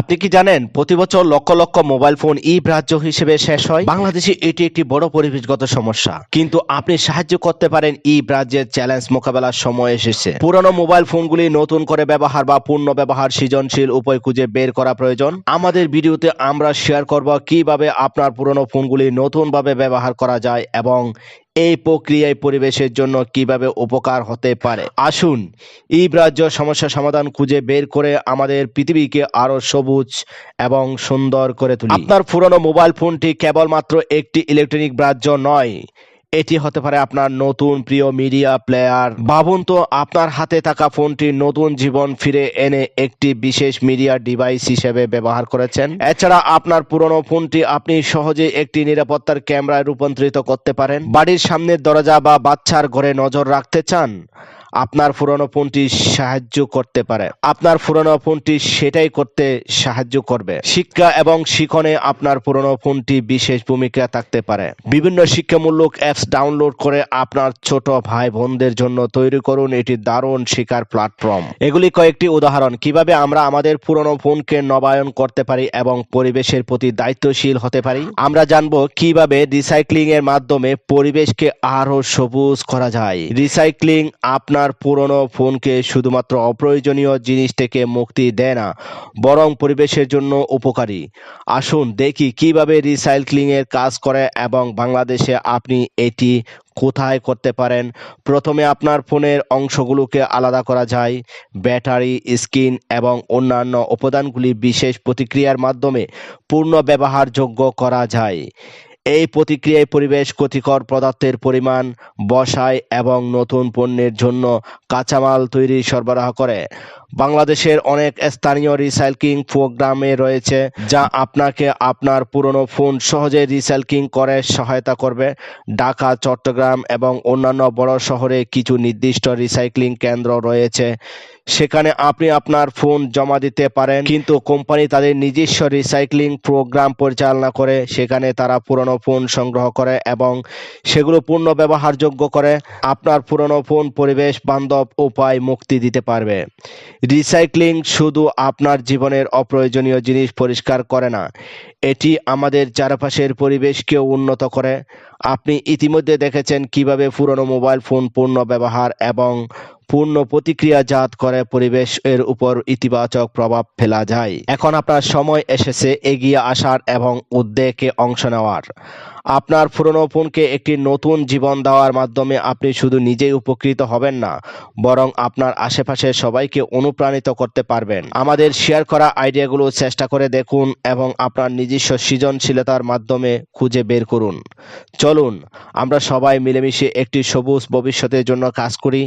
আপনি কি জানেন, প্রতি বছর লক্ষ লক্ষ মোবাইল ফোন ই রাজ্য হিসেবে শেষ হয়? বাংলাদেশে এটি একটি বড় পরিবেশগত সমস্যা। কিন্তু আপনি সাহায্য করতে পারেন ই রাজ্যের চ্যালেঞ্জ মোকাবেলার সময় এসেছে। পুরনো মোবাইল ফোনগুলি নতুন করে ব্যবহার বা পূর্ণ ব্যবহার সৃজনশীল উপায় খুঁজে বের করা প্রয়োজন। আমাদের ভিডিওতে আমরা শেয়ার করব কীভাবে আপনার পুরনো ফোনগুলি নতুনভাবে ব্যবহার করা যায় এবং এই প্রক্রিয়ায় পরিবেশের জন্য কীভাবে উপকার হতে পারে? আসুন এই রাজ্য সমস্যা সমাধান খুঁজে বের করে আমাদের পৃথিবীকে আরও সবুজ এবং সুন্দর করে তুলি। আপনার পুরনো মোবাইল ফোনটি কেবলমাত্র একটি ইলেকট্রনিক ব্রাজ্য নয় এটি হতে পারে আপনার নতুন প্রিয় মিডিয়া প্লেয়ার ভাবুন তো, আপনার হাতে থাকা ফোনটি নতুন জীবন ফিরে এনে একটি বিশেষ মিডিয়া ডিভাইস হিসেবে ব্যবহার করেছেন। এছাড়া আপনার পুরনো ফোনটি আপনি সহজে একটি নিরাপত্তার ক্যামেরায় রূপান্তরিত করতে পারেন। বাড়ির সামনের দরজা বা বাচ্চার ঘরে নজর রাখতে চান, আপনার পুরনো ফোনটি সাহায্য করতে পারে। আপনার পুরনো ফোনটি সেটাই করতে সাহায্য করবে। শিক্ষা এবং শিখনে আপনার পুরনো ফোনটি বিশেষ ভূমিকা থাকতে পারে। বিভিন্ন শিক্ষামূলক অ্যাপস ডাউনলোড করে আপনার ছোট ভাই বোনদের জন্য তৈরি করুন এটি দারুণ শিকার প্ল্যাটফর্ম এগুলি কয়েকটি উদাহরণ। কীভাবে আমরা আমাদের পুরনো ফোনকে নবায়ন করতে পারি এবং পরিবেশের প্রতি দায়িত্বশীল হতে পারি? আমরা জানব কীভাবে রিসাইক্লিং এর মাধ্যমে পরিবেশকে আরও সবুজ করা যায়। রিসাইক্লিং আপনার পুরনো ফোনকে শুধুমাত্র অপ্রয়োজনীয় জিনিস থেকে মুক্তি দেয় না, বরং পরিবেশের জন্য উপকারী। আসুন দেখি কীভাবে রিসাইক্লিং এর কাজ করে এবং বাংলাদেশে আপনি এটি কোথায় করতে পারেন? প্রথমে আপনার ফোনের অংশগুলোকে আলাদা করা যায়। ব্যাটারি, স্ক্রিন এবং অন্যান্য উপাদানগুলি বিশেষ প্রতিক্রিয়ার মাধ্যমে পূর্ণ ব্যবহারযোগ্য করা যায়। এই প্রতিক্রিয়ায় পরিবেশ ক্ষতিকর পদার্থের পরিমাণ বসায় এবং নতুন পণ্যের জন্য কাঁচামাল তৈরি সরবরাহ করে। বাংলাদেশের অনেক স্থানীয় রিসাইক্লিং প্রোগ্রামে রয়েছে, যা আপনাকে আপনার পুরনো ফোন সহজে রিসাইক্লিং করে সহায়তা করবে। ঢাকা, চট্টগ্রাম এবং অন্যান্য বড় শহরে কিছু নির্দিষ্ট রিসাইক্লিং কেন্দ্র রয়েছে। সেখানে আপনি আপনার ফোন জমা দিতে পারেন, কিন্তু কোম্পানি তাদের নিজস্ব রিসাইক্লিং প্রোগ্রাম পরিচালনা করে, সেখানে তারা পুরনো ফোন সংগ্রহ করে এবং সেগুলো পূর্ণ ব্যবহারযোগ্য করে। আপনার পুরনো ফোন পরিবেশ বান্ধব উপায় মুক্তি দিতে পারবে। রিসাইক্লিং শুধু আপনার জীবনের অপ্রয়োজনীয় জিনিস পরিষ্কার করে না, এটি আমাদের চারপাশের পরিবেশকেও উন্নত করে। আপনি ইতিমধ্যে দেখেছেন কীভাবে পুরনো মোবাইল ফোন পূর্ণ ব্যবহার এবং পূর্ণ প্রতিক্রিয়াজাত করে পরিবেশের উপর ইতিবাচক প্রভাব ফেলা যায়। এখন আপনার সময় এসেছে এগিয়ে আসার এবং উদ্যোগে অংশ নেওয়ার। আপনার পুরনো ফোনকে একটি নতুন জীবন দেওয়ার মাধ্যমে আপনি শুধু নিজেই উপকৃত হবেন না, বরং আপনার আশেপাশের সবাইকে অনুপ্রাণিত করতে পারবেন। আমাদের শেয়ার করা আইডিয়াগুলো চেষ্টা করে দেখুন এবং আপনার নিজস্ব সৃজনশীলতার মাধ্যমে খুঁজে বের করুন। চলুন, আমরা সবাই মিলেমিশে একটি সবুজ ভবিষ্যতের জন্য কাজ করি।